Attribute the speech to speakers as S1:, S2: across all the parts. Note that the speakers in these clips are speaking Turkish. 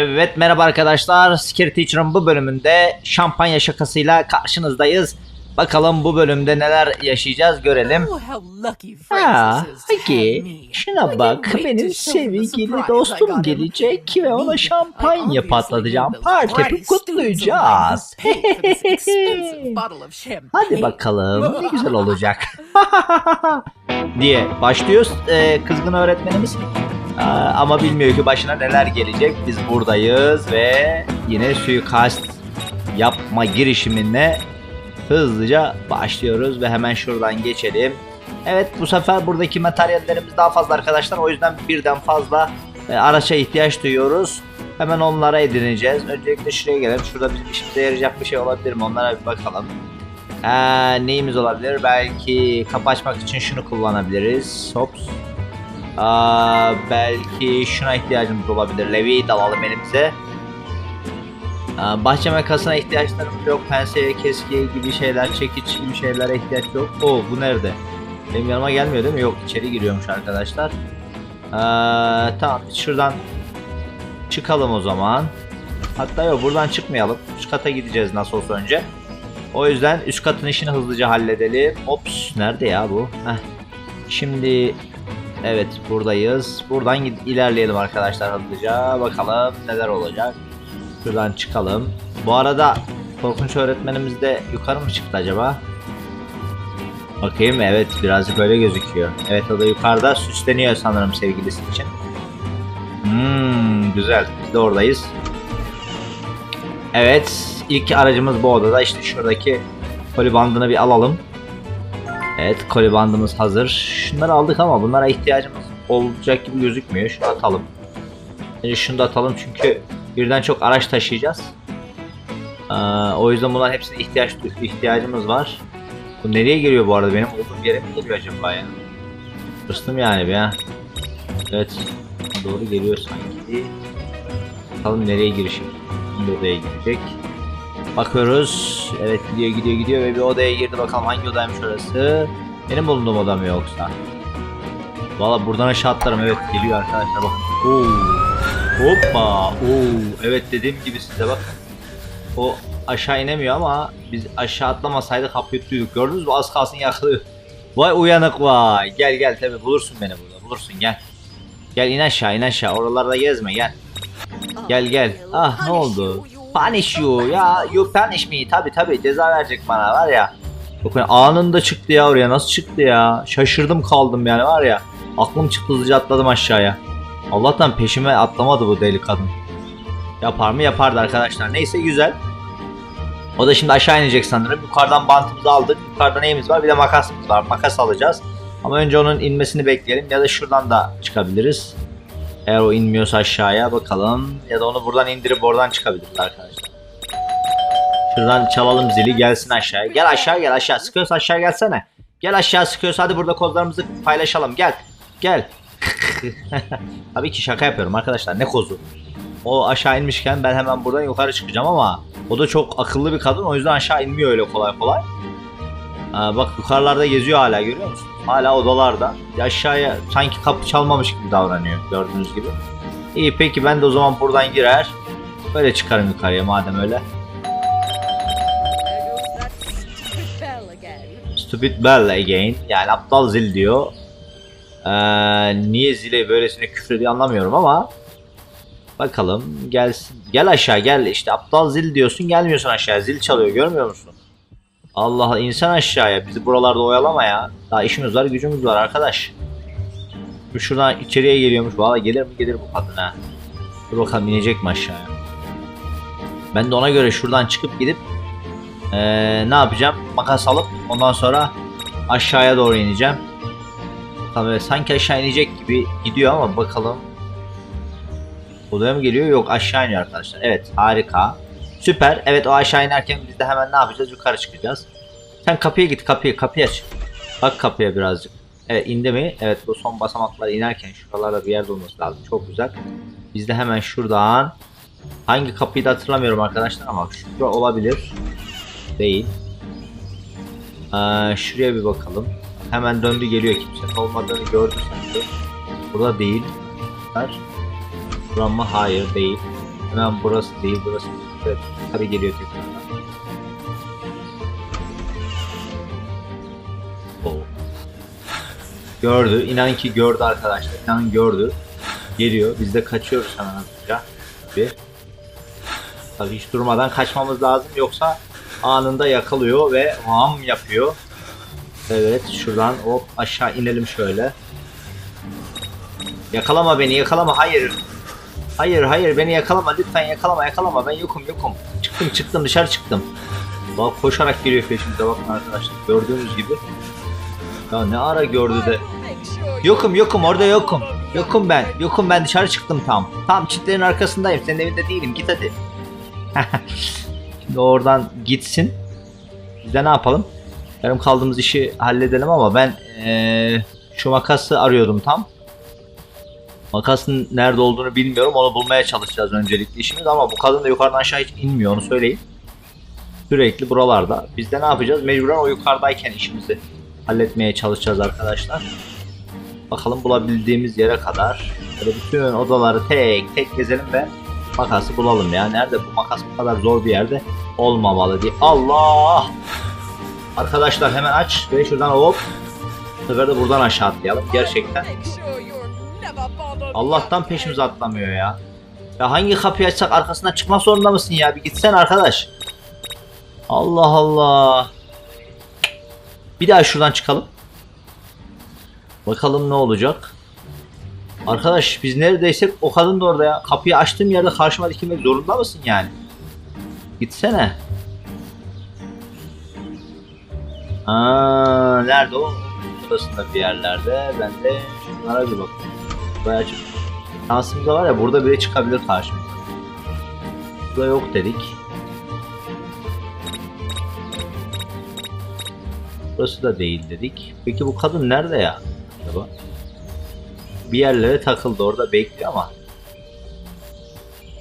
S1: Evet merhaba arkadaşlar. Scary Teacher'ın bu bölümünde şampanya şakasıyla karşınızdayız. Bakalım bu bölümde neler yaşayacağız görelim.
S2: Oh,
S1: Ha, peki şuna bak benim sevgili dostum gelecek ve ona şampanya patlatacağım. Parti yapıp kutlayacağız. Hadi bakalım ne güzel olacak. diye başlıyoruz. Ee, kızgın öğretmenimiz. Aa, ama bilmiyor ki başına neler gelecek. Biz buradayız ve yine suikast yapma girişimine hızlıca başlıyoruz ve hemen şuradan geçelim. Evet bu sefer buradaki materyallerimiz daha fazla arkadaşlar. O yüzden birden fazla e, araça ihtiyaç duyuyoruz. Hemen onlara edineceğiz. Öncelikle şuraya gelelim. Şurada bizim işimize yarayacak bir şey olabilir mi? Onlara bir bakalım. Ee, neyimiz olabilir? Belki kapı açmak için şunu kullanabiliriz. Hops. Belki şuna ihtiyacımız olabilir. Levi'yi de alalım elimize. Aa, bahçe makasına ihtiyaçlarımız yok. Penseye, keskiye gibi şeyler, çekiç gibi şeylere ihtiyaç yok. Oo bu nerede? Benim yanıma gelmiyor değil mi? Yok içeri giriyormuş arkadaşlar. Ee, tamam şuradan çıkalım o zaman. Hatta yok buradan çıkmayalım. Üst kata gideceğiz nasıl olsa önce. O yüzden üst katın işini hızlıca halledelim. Ops nerede ya bu? Heh. Şimdi evet buradayız. Buradan ilerleyelim arkadaşlar hızlıca. Bakalım neler olacak. Şuradan çıkalım. Bu arada korkunç öğretmenimiz de yukarı mı çıktı acaba? Bakayım evet birazcık öyle gözüküyor. Evet o da yukarıda süsleniyor sanırım sevgilisi için. Hmm, güzel. Biz de oradayız. Evet, ilk aracımız bu odada. İşte şuradaki koli bandını bir alalım. Evet, koli bandımız hazır. Şunları aldık ama bunlara ihtiyacımız olacak gibi gözükmüyor. Şunu atalım. Önce şunu da atalım çünkü birden çok araç taşıyacağız. Ee, o yüzden bunların hepsine ihtiyaç ihtiyacımız var. Bu nereye geliyor bu arada? Benim olduğum yere mi geliyor acaba ya? Hırstım yani bir ha. Evet. Doğru geliyor sanki. Bakalım nereye girişim. Odaya girecek? Bakıyoruz. Evet gidiyor gidiyor gidiyor ve bir odaya girdi. Bakalım hangi odaymış orası. Benim bulunduğum oda mı yoksa? Valla buradan aşağı atlarım. Evet geliyor arkadaşlar bakın. Oo. Hoppa. Oo. Evet dediğim gibi size bak. O aşağı inemiyor ama biz aşağı atlamasaydık hap yuttuyorduk. Gördünüz mü? Az kalsın yakılıyor. Vay uyanık vay. Gel gel tabi bulursun beni burada. Bulursun gel. Gel in aşağı in aşağı. Oralarda gezme gel. Gel gel. Ah ne oldu? Punish you ya. You punish me. Tabi tabi ceza verecek bana var ya. Bakın anında çıktı ya oraya. Nasıl çıktı ya? Şaşırdım kaldım yani var ya. Aklım çıktı hızlıca atladım aşağıya. Allah'tan peşime atlamadı bu deli kadın. Yapar mı? Yapardı arkadaşlar. Neyse güzel. O da şimdi aşağı inecek sanırım. Yukarıdan bantımızı aldık. Yukarıda neyimiz var? Bir de makasımız var. Makas alacağız. Ama önce onun inmesini bekleyelim. Ya da şuradan da çıkabiliriz. Eğer o inmiyorsa aşağıya bakalım. Ya da onu buradan indirip oradan çıkabiliriz arkadaşlar. Şuradan çalalım zili gelsin aşağıya. Gel aşağı gel aşağı. Sıkıyorsa aşağı gelsene. Gel aşağı sıkıyorsa hadi burada kozlarımızı paylaşalım. Gel. Gel. Tabii ki şaka yapıyorum arkadaşlar. Ne kozu? O aşağı inmişken ben hemen buradan yukarı çıkacağım ama o da çok akıllı bir kadın o yüzden aşağı inmiyor öyle kolay kolay. Aa, bak yukarılarda geziyor hala görüyor musun? Hala odalarda. Aşağıya sanki kapı çalmamış gibi davranıyor gördüğünüz gibi. İyi peki ben de o zaman buradan girer. Böyle çıkarım yukarıya madem öyle.
S3: Stupid bell again.
S1: Yani aptal zil diyor. Ee, niye zile böylesine küfür ediyor anlamıyorum ama bakalım gelsin. Gel aşağı gel işte aptal zil diyorsun gelmiyorsun aşağı zil çalıyor görmüyor musun? Allah insan aşağıya bizi buralarda oyalama ya. Daha işimiz var gücümüz var arkadaş. Şu Şuradan içeriye geliyormuş. Valla gelir mi gelir bu kadın ha. Dur bakalım inecek mi aşağıya. Ben de ona göre şuradan çıkıp gidip ee, ne yapacağım? Makas alıp ondan sonra aşağıya doğru ineceğim. Tabii sanki aşağı inecek gibi gidiyor ama bakalım. Odaya mı geliyor? Yok aşağı iniyor arkadaşlar. Evet harika. Süper. Evet o aşağı inerken biz de hemen ne yapacağız? Yukarı çıkacağız. Sen kapıya git kapıyı kapıyı aç. Bak kapıya birazcık. Evet indi mi? Evet bu son basamaklara inerken şuralarda bir yerde olması lazım. Çok güzel. Biz de hemen şuradan hangi kapıyı da hatırlamıyorum arkadaşlar ama şura olabilir. Değil. Ee, şuraya bir bakalım. Hemen döndü geliyor kimse olmadığını gördü sanki. Burada değil. Mı? Hayır değil. Hemen burası değil burası. Evet, yukarı geliyor tekrardan. Oo. Gördü. İnan ki gördü arkadaşlar. İnanın gördü. Geliyor. Biz de kaçıyoruz hemen hızlıca. Bir. Tabii hiç durmadan kaçmamız lazım yoksa anında yakalıyor ve ham yapıyor. Evet şuradan hop aşağı inelim şöyle. Yakalama beni yakalama hayır. Hayır hayır beni yakalama lütfen yakalama yakalama ben yokum yokum. Çıktım çıktım dışarı çıktım. Bak koşarak geliyor peşimize bakın arkadaşlar gördüğünüz gibi. Ya ne ara gördü de. Yokum yokum orada yokum. Yokum ben. Yokum ben dışarı çıktım tam. Tam çitlerin arkasındayım. Senin evinde değilim. Git hadi. Oradan gitsin. Biz de ne yapalım? Yarım kaldığımız işi halledelim ama ben eee, şu makası arıyordum tam. Makasın nerede olduğunu bilmiyorum. Onu bulmaya çalışacağız öncelikli işimiz ama bu kadın da yukarıdan aşağı hiç inmiyor onu söyleyeyim. Sürekli buralarda. Biz de ne yapacağız? Mecburen o yukarıdayken işimizi halletmeye çalışacağız arkadaşlar. Bakalım bulabildiğimiz yere kadar. Böyle bütün odaları tek tek gezelim ve makası bulalım ya. Nerede bu makas bu kadar zor bir yerde olmamalı diye. Allah! Arkadaşlar hemen aç ve şuradan hop. Bu sefer de buradan aşağı atlayalım. Gerçekten. Allah'tan peşimize atlamıyor ya. Ya hangi kapıyı açsak arkasından çıkmak zorunda mısın ya? Bir gitsen arkadaş. Allah Allah. Bir daha şuradan çıkalım. Bakalım ne olacak. Arkadaş biz neredeysek o kadın da orada ya. Kapıyı açtığım yerde karşıma dikilmek zorunda mısın yani? Gitsene. Aa, nerede o? Burasında bir yerlerde. Ben de şunlara bir bakayım. Bayağı çok şansımız da var ya burada biri çıkabilir karşımıza. Burada yok dedik. Burası da değil dedik. Peki bu kadın nerede ya? Acaba? Bir yerlere takıldı orada bekliyor ama.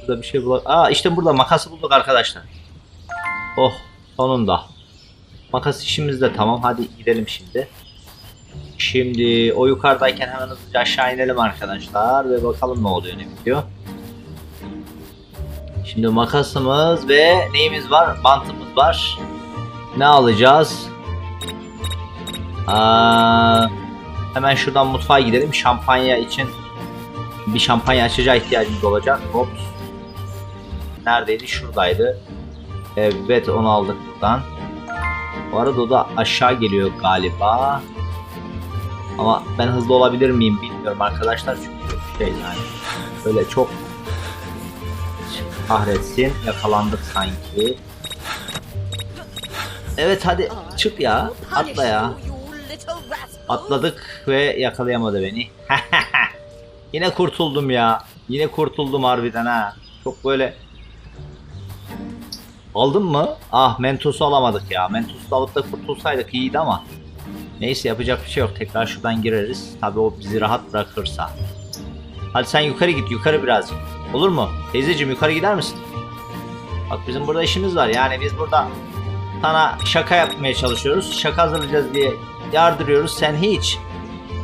S1: Burada bir şey bulak. Aa işte burada makası bulduk arkadaşlar. Oh sonunda. Makas işimiz de tamam. Hadi gidelim şimdi. Şimdi o yukarıdayken hemen hızlıca aşağı inelim arkadaşlar ve bakalım ne oluyor ne bitiyor. Şimdi makasımız ve neyimiz var? Bantımız var. Ne alacağız? Aa, hemen şuradan mutfağa gidelim. Şampanya için bir şampanya açacağı ihtiyacımız olacak. Hop. Neredeydi? Şuradaydı. Evet onu aldık buradan. Bu arada o da aşağı geliyor galiba. Ama ben hızlı olabilir miyim bilmiyorum arkadaşlar çünkü şey yani böyle çok kahretsin yakalandık sanki. Evet hadi çık ya atla ya. Atladık ve yakalayamadı beni. Yine kurtuldum ya. Yine kurtuldum harbiden ha. Çok böyle Aldın mı? Ah Mentos'u alamadık ya. Mentos'u alıp da kurtulsaydık iyiydi ama. Neyse yapacak bir şey yok. Tekrar şuradan gireriz. Tabii o bizi rahat bırakırsa. Hadi sen yukarı git. Yukarı birazcık. Olur mu? Teyzeciğim yukarı gider misin? Bak bizim burada işimiz var. Yani biz burada sana şaka yapmaya çalışıyoruz. Şaka hazırlayacağız diye yardırıyoruz. Sen hiç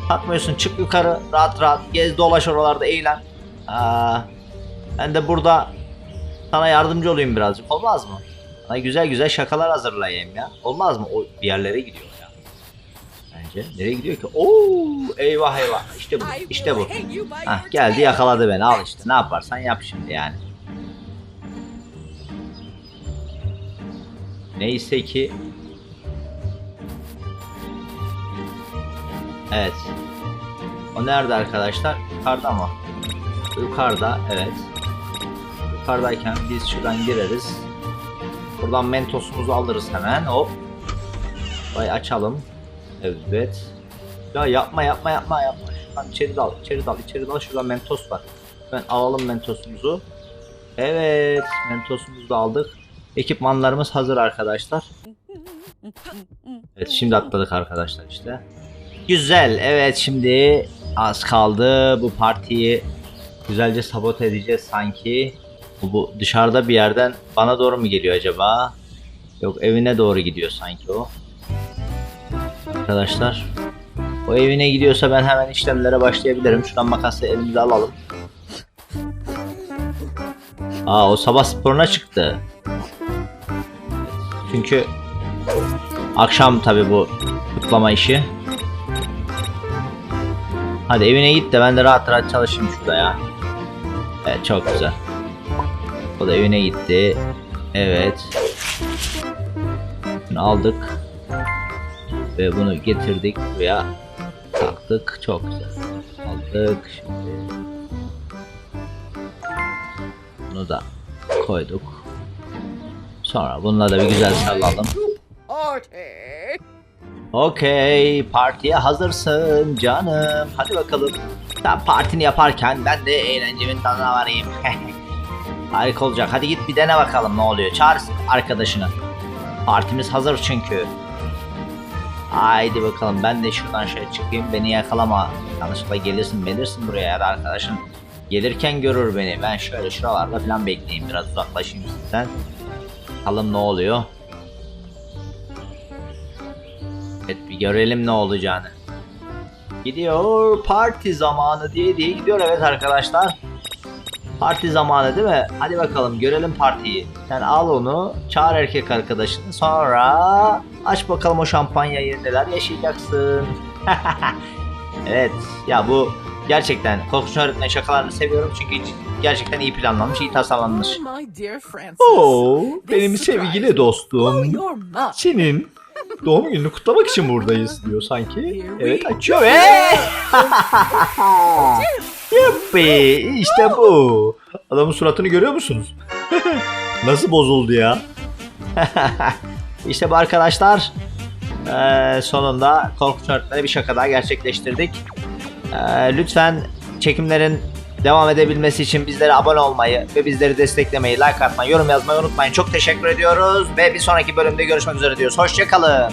S1: takmıyorsun. Çık yukarı rahat rahat. Gez dolaş oralarda eğlen. Aa, ben de burada sana yardımcı olayım birazcık. Olmaz mı? Sana güzel güzel şakalar hazırlayayım ya. Olmaz mı? O bir yerlere gidiyor ya. Bence. Nereye gidiyor ki? Oo, eyvah eyvah. İşte bu. İşte bu. Hah geldi yakaladı beni. Al işte. Ne yaparsan yap şimdi yani. Neyse ki Evet. O nerede arkadaşlar? Yukarıda mı? Yukarıda evet. Yukarıdayken biz şuradan gireriz. Buradan mentosumuzu alırız hemen. Hop. Vay açalım. Evet. Ya yapma yapma yapma yapma. Şuradan içeri dal, içeri dal, içeri dal. Şurada mentos var. Ben alalım mentosumuzu. Evet, mentosumuzu da aldık. Ekipmanlarımız hazır arkadaşlar. Evet, şimdi atladık arkadaşlar işte. Güzel. Evet, şimdi az kaldı. Bu partiyi güzelce sabote edeceğiz sanki. Bu, bu dışarıda bir yerden bana doğru mu geliyor acaba? Yok, evine doğru gidiyor sanki o. Arkadaşlar, o evine gidiyorsa ben hemen işlemlere başlayabilirim. Şuradan makası elimize alalım. Aa o sabah sporuna çıktı. Çünkü akşam tabi bu kutlama işi. Hadi evine git de ben de rahat rahat çalışayım şurada ya. Evet çok güzel. O da evine gitti. Evet. Bunu aldık. Ve bunu getirdik buraya taktık. Çok güzel. Aldık. Şimdi bunu da koyduk. Sonra bununla da bir güzel sallalım.
S3: Party.
S1: Okey, partiye hazırsın canım. Hadi bakalım. Sen partini yaparken ben de eğlencemin tadına varayım. Harika olacak. Hadi git bir dene bakalım ne oluyor. Çağır arkadaşını. Partimiz hazır çünkü. Haydi bakalım ben de şuradan şöyle çıkayım. Beni yakalama. Yanlışlıkla gelirsin belirsin buraya ya da arkadaşın. Gelirken görür beni. Ben şöyle şuralarda falan bekleyeyim. Biraz uzaklaşayım sizden. Bakalım ne oluyor. Görelim ne olacağını. Gidiyor parti zamanı diye diye gidiyor evet arkadaşlar. Parti zamanı değil mi? Hadi bakalım görelim partiyi. Sen al onu, çağır erkek arkadaşını. Sonra aç bakalım o şampanyayı neler yaşayacaksın. evet ya bu gerçekten korkunç öğretmen şakalarını seviyorum çünkü gerçekten iyi planlanmış, iyi tasarlanmış.
S2: Oh,
S1: benim sevgili dostum.
S2: Mind.
S1: Senin doğum gününü kutlamak için buradayız diyor sanki. Evet açıyor ve Yuppi işte bu. Adamın suratını görüyor musunuz? Nasıl bozuldu ya? işte bu arkadaşlar. Ee, sonunda korkunç öğretmeni bir şaka daha gerçekleştirdik. Ee, lütfen çekimlerin devam edebilmesi için bizlere abone olmayı ve bizleri desteklemeyi, like atmayı, yorum yazmayı unutmayın. Çok teşekkür ediyoruz ve bir sonraki bölümde görüşmek üzere diyoruz. Hoşçakalın.